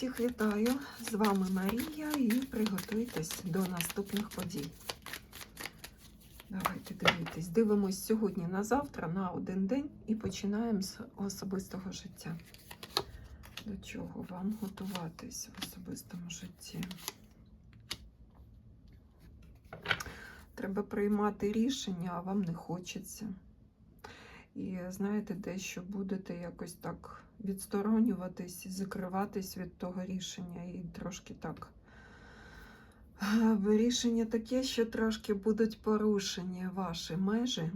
Всіх вітаю! З вами Марія і приготуйтесь до наступних подій. Давайте дивитись. Дивимось сьогодні на завтра, на один день і починаємо з особистого життя. До чого вам готуватись в особистому житті? Треба приймати рішення, а вам не хочеться. І знаєте, дещо будете якось так відсторонюватись, закриватись від того рішення і трошки так. е, Рішення таке, що трошки будуть порушені ваші межі.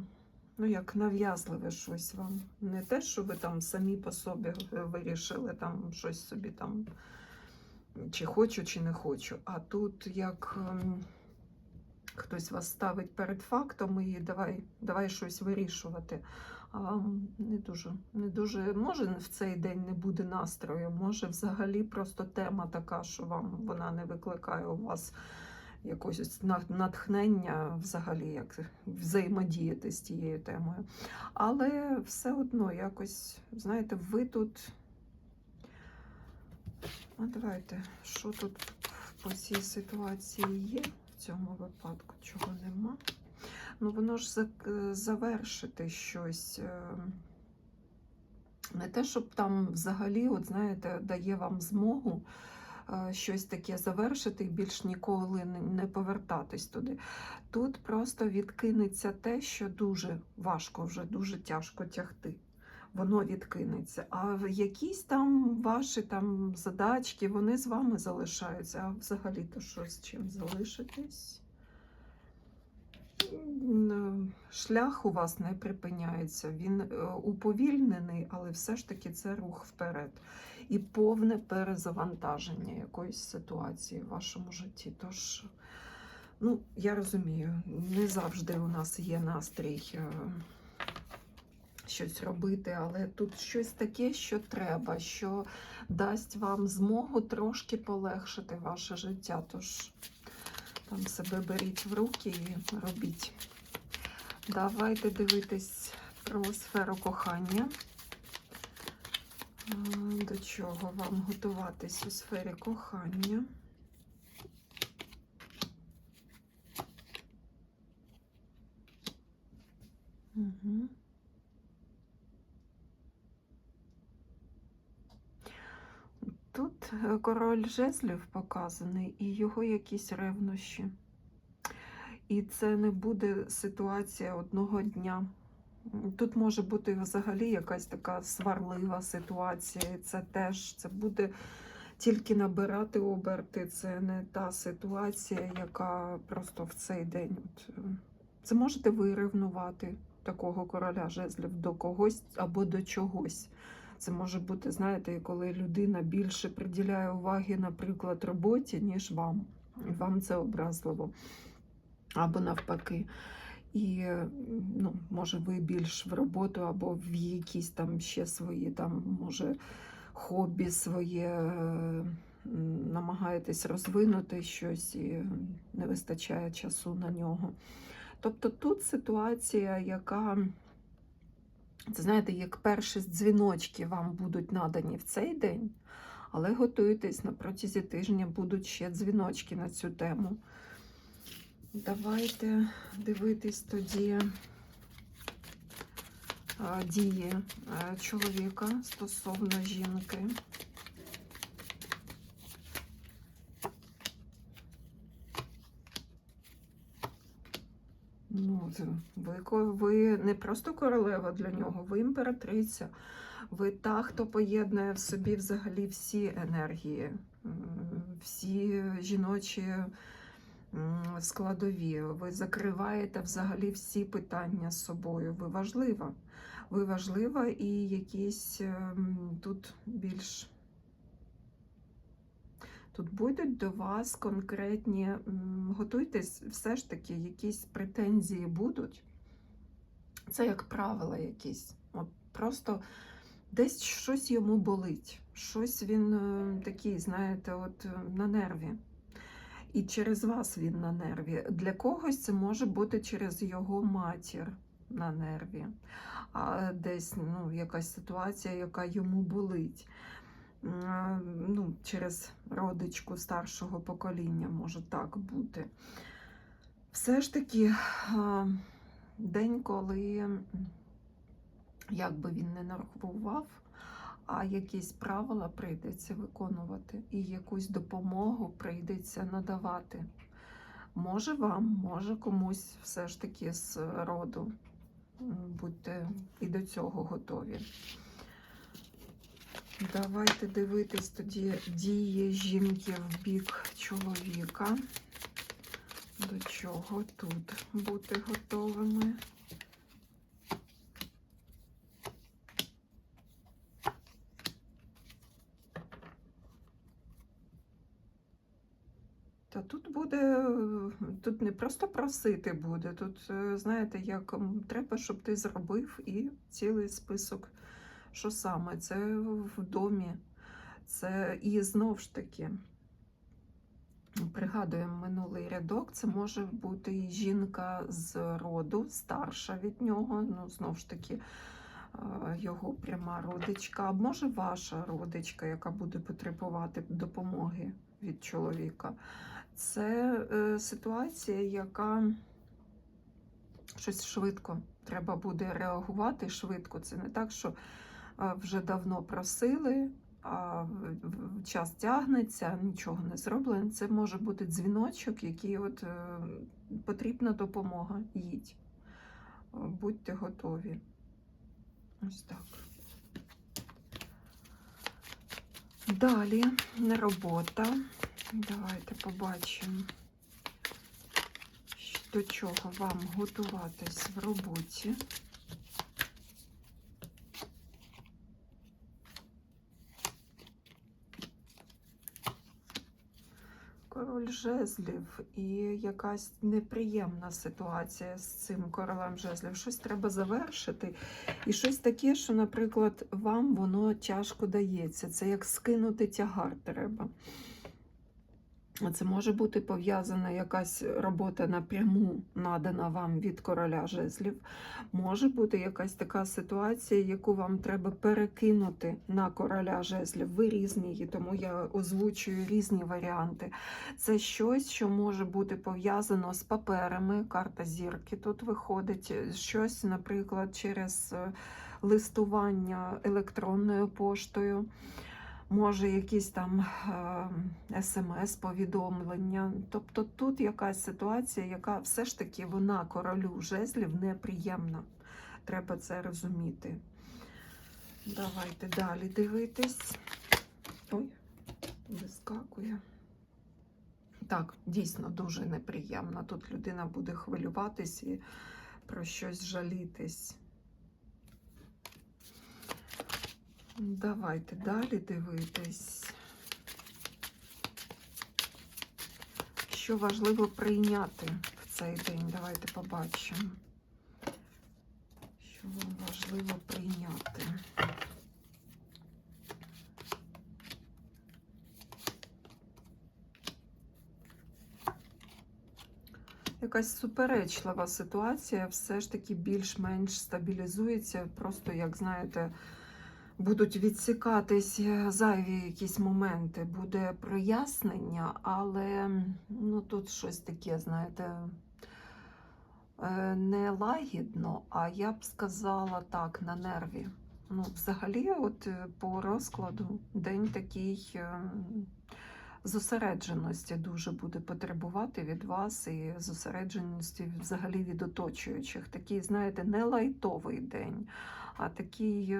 Ну, як нав'язливе щось вам. Не те, що ви там самі по собі вирішили там щось собі там, чи хочу, чи не хочу. А тут як ем, хтось вас ставить перед фактом і давай, давай щось вирішувати. Не дуже, не дуже, може в цей день не буде настрою, може взагалі просто тема така, що вам вона не викликає у вас якогось натхнення взагалі, як взаємодіяти з тією темою. Але все одно якось, знаєте, ви тут. А давайте, що тут по цій ситуації є в цьому випадку, чого нема. Ну, воно ж завершити щось. е, Не те, щоб там взагалі, от знаєте, дає вам змогу е, щось таке завершити і більш ніколи не повертатись туди. Тут просто відкинеться те, що дуже важко, вже дуже тяжко тягти. Воно відкинеться. А якісь там ваші там задачки, вони з вами залишаються. А взагалі-то що з чим залишитись? М, Шлях у вас не припиняється, він е, уповільнений, але все ж таки це рух вперед. І повне перезавантаження якоїсь ситуації в вашому житті. Тож, ну, я розумію, не завжди у нас є настрій е, щось робити, але тут щось таке, що треба, що дасть вам змогу трошки полегшити ваше життя. Тож там себе беріть в руки і робіть. Давайте дивитись про сферу кохання. До чого вам готуватись у сфері кохання? Угу. Тут е, король жезлів показаний і його якісь ревнощі. І це не буде ситуація одного дня. Тут може бути взагалі якась така сварлива ситуація. Це теж це буде тільки набирати оберти. Це не та ситуація, яка просто в цей день. Е, це можете ви ревнувати такого короля жезлів до когось або до чогось. Це може бути, знаєте, коли людина більше приділяє уваги, наприклад, роботі, ніж вам. Вам це образливо. Або навпаки. І ну, може ви більш в роботу, або в якісь там ще свої, там, може, хобі своє е, намагаєтесь розвинути щось і не вистачає часу на нього. Тобто тут ситуація, яка, це знаєте, як перші дзвіночки вам будуть надані в цей день, але готуйтесь на протязі тижня будуть ще дзвіночки на цю тему. Давайте дивитись тоді а, дії а, чоловіка стосовно жінки. Ну, ви, ви не просто королева для нього, ви імператриця. Ви та, хто поєднує в собі взагалі всі енергії, всі жіночі складові. Ви закриваєте взагалі всі питання з собою. Ви важлива. Ви важлива і якісь ем, тут більш. Тут будуть до вас конкретні, готуйтесь, все ж таки, якісь претензії будуть. Це як правила якісь. От просто десь щось йому болить, щось він е, такий, знаєте, от е, на нерві. І через вас він на нерві. Для когось це може бути через його матір на нерві, а десь ну, якась ситуація, яка йому болить. М, Ну, через родичку старшого покоління може так бути. Все ж таки, день, коли, як би він не нервував, а якісь правила прийдеться виконувати, і якусь допомогу прийдеться надавати. Може вам, може комусь все ж таки з роду. Будьте і до цього готові. Давайте дивитись тоді дії жінки в бік чоловіка. До чого тут бути готовими? Та тут буде, тут не просто просити буде, тут, е, знаєте, як треба, щоб ти зробив і цілий список, що саме, це в домі, це і знов ж таки. Пригадуємо минулий рядок, це може бути жінка з роду, старша від нього, ну, знову ж таки, е, його пряма родичка, а може ваша родичка, яка буде потребувати допомоги від чоловіка. Це е, ситуація, яка щось швидко треба буде реагувати швидко. Це не так, що вже давно просили, а час тягнеться, нічого не зроблено. Це може бути дзвіночок, який от е, потрібна допомога. Їдь. Е, Будьте готові. Ось так. Далі робота. Давайте побачимо, до чого вам готуватись в роботі. Король жезлів і якась неприємна ситуація з цим королем жезлів. Щось треба завершити. І щось таке, що, наприклад, вам воно тяжко дається. Це як скинути тягар треба. Це може бути пов'язана якась робота напряму надана вам від короля жезлів. Може бути якась така ситуація, яку вам треба перекинути на короля жезлів. Ви різні, є, тому я озвучую різні варіанти. Це щось, що може бути пов'язано з паперами. Карта зірки тут виходить. Щось, наприклад, через е, листування електронною поштою може якісь там смс-повідомлення. Тобто тут якась ситуація, яка все ж таки вона королю жезлів неприємна. Треба це розуміти. Давайте далі дивитись. Ой, вискакує. Так, дійсно дуже неприємно. Тут людина буде хвилюватись і про щось жалітись. Давайте далі дивитись. Що важливо прийняти в цей день? Давайте побачимо. Що вам важливо прийняти? Якась суперечлива ситуація все ж таки більш-менш стабілізується. Просто, як знаєте, будуть відсікатись е, зайві якісь моменти, буде прояснення, але ну, тут щось таке, знаєте, е, не лагідно, а я б сказала так, на нерві. Ну, взагалі, от е, по розкладу день такий зосередженості дуже буде потребувати від вас і зосередженості взагалі від оточуючих. Такий, знаєте, не лайтовий день, а такий.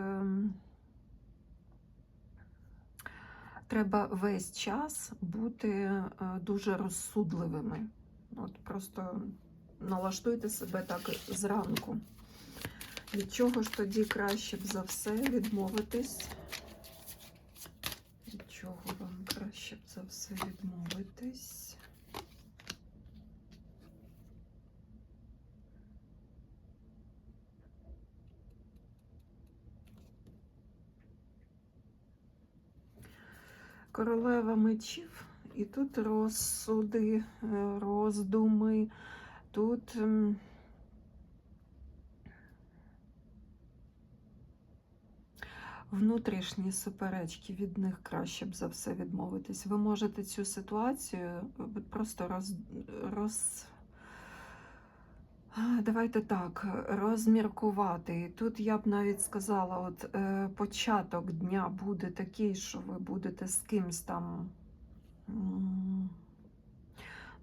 Треба весь час бути е, дуже розсудливими. От Просто налаштуйте себе так зранку. Від чого ж тоді краще б за все відмовитись? Від чого вам краще б за все відмовитись? Королева мечів, і тут розсуди, е, роздуми, тут внутрішні суперечки, від них краще б за все відмовитись. Ви можете цю ситуацію е, просто роз, роз... Давайте так, розміркувати. І тут я б навіть сказала, от е, початок дня буде такий, що ви будете з кимсь там,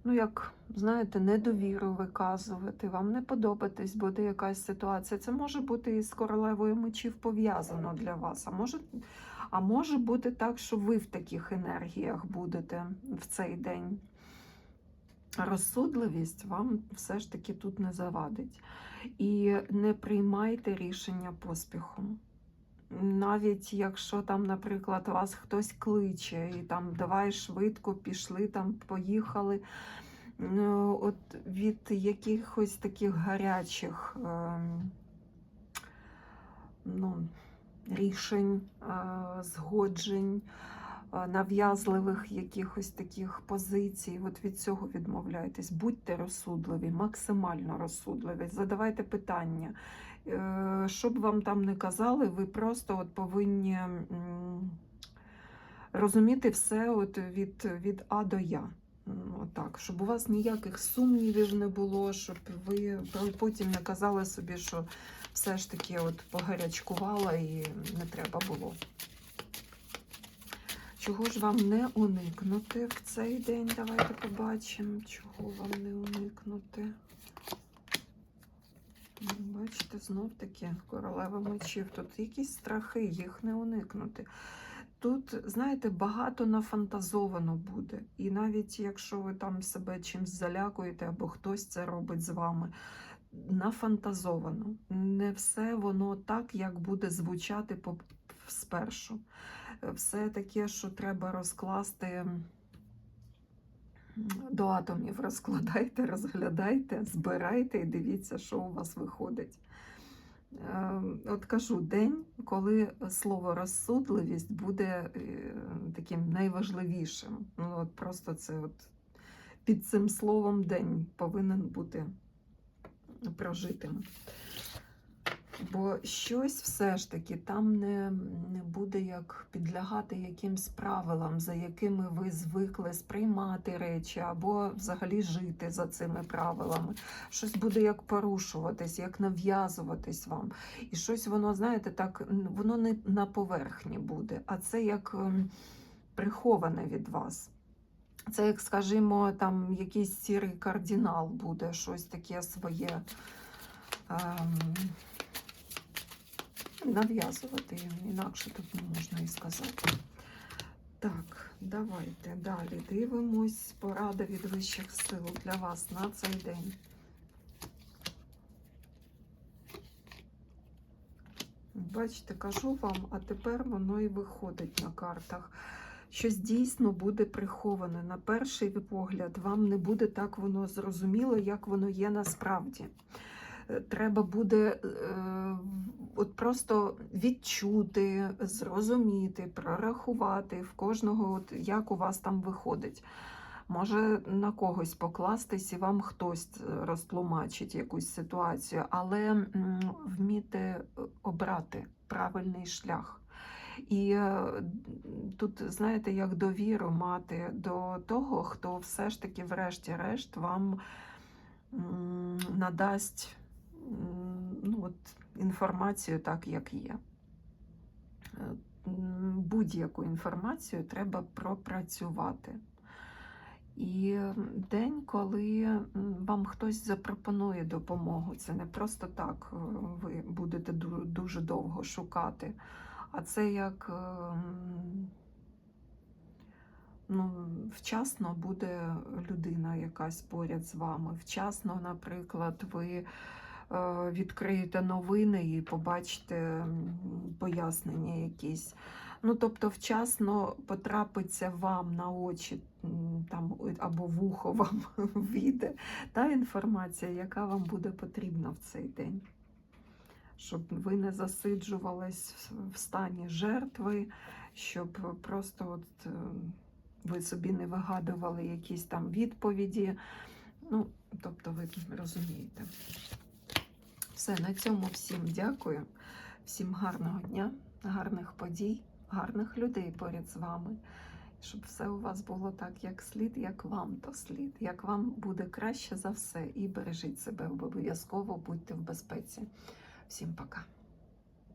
ну як, знаєте, недовіру виказувати, вам не подобатись буде якась ситуація. Це може бути і з королевою мечів пов'язано для вас. А може, а може бути так, що ви в таких енергіях будете в цей день. Розсудливість вам все ж таки тут не завадить. І не приймайте рішення поспіхом. Навіть якщо там, наприклад, вас хтось кличе, і там давай швидко пішли, там поїхали. Ну, От від якихось таких гарячих ем, ну, рішень, е, згоджень, нав'язливих якихось таких позицій. От від цього відмовляйтесь. Будьте розсудливі, максимально розсудливі. Задавайте питання. Е, Що б вам там не казали, ви просто от повинні розуміти все от від, від А до Я. Отак, щоб у вас ніяких сумнівів не було, щоб ви потім не казали собі, що все ж таки от погарячкувала і не треба було. Чого ж вам не уникнути в цей день? Давайте побачимо, чого вам не уникнути. Бачите, знов таки королева мечів. Тут якісь страхи, їх не уникнути. Тут, знаєте, багато нафантазовано буде. І навіть якщо ви там себе чимось залякуєте, або хтось це робить з вами, нафантазовано. Не все воно так, як буде звучати по- спершу. Все таке, що треба розкласти до атомів, розкладайте, розглядайте, збирайте і дивіться, що у вас виходить. Е, От кажу, день, коли слово розсудливість буде е, таким найважливішим. Ну, от просто це от під цим словом день повинен бути прожитим. Бо щось все ж таки там не, не буде як підлягати якимсь правилам, за якими ви звикли сприймати речі, або взагалі жити за цими правилами. Щось буде як порушуватись, як нав'язуватись вам. І щось воно, знаєте, так, воно не на поверхні буде, а це як ем, приховане від вас. Це, як, скажімо, там якийсь сірий кардинал буде, щось таке своє. Ем, нав'язувати інакше тут не можна і сказати. Так, давайте далі дивимось. Порада від вищих сил для вас на цей день. Бачите, кажу вам, а тепер воно і виходить на картах. Щось дійсно буде приховане. На перший погляд, вам не буде так воно зрозуміло, як воно є насправді. Треба буде е, от просто відчути, зрозуміти, прорахувати в кожного, от як у вас там виходить. Може на когось покластись і вам хтось е, розтлумачить якусь ситуацію, але вміти е, обрати правильний шлях. І тут, знаєте, як довіру мати до того, хто все ж таки, врешті-решт, вам надасть ну, от, інформацію так, як є. Е, Будь-яку інформацію треба пропрацювати. І день, коли вам хтось запропонує допомогу, це не просто так е, ви будете дуже довго шукати, а це як ем, ну, вчасно буде людина якась поряд з вами. Вчасно, наприклад, ви е, відкриєте новини і побачите пояснення якісь. Ну, тобто, вчасно потрапиться вам на очі там, або вухо вам війде та інформація, яка вам буде потрібна в цей день. Щоб ви не засиджувались в- в стані жертви, щоб просто от, е, ви собі не вигадували якісь там відповіді. Ну, тобто, ви розумієте. Все, на цьому всім дякую, всім гарного дня. гарних подій, гарних людей поряд з вами. Щоб все у вас було так, як слід, як вам то слід, як вам буде краще за все. І бережіть себе обов'язково, будьте в безпеці. Всім пока.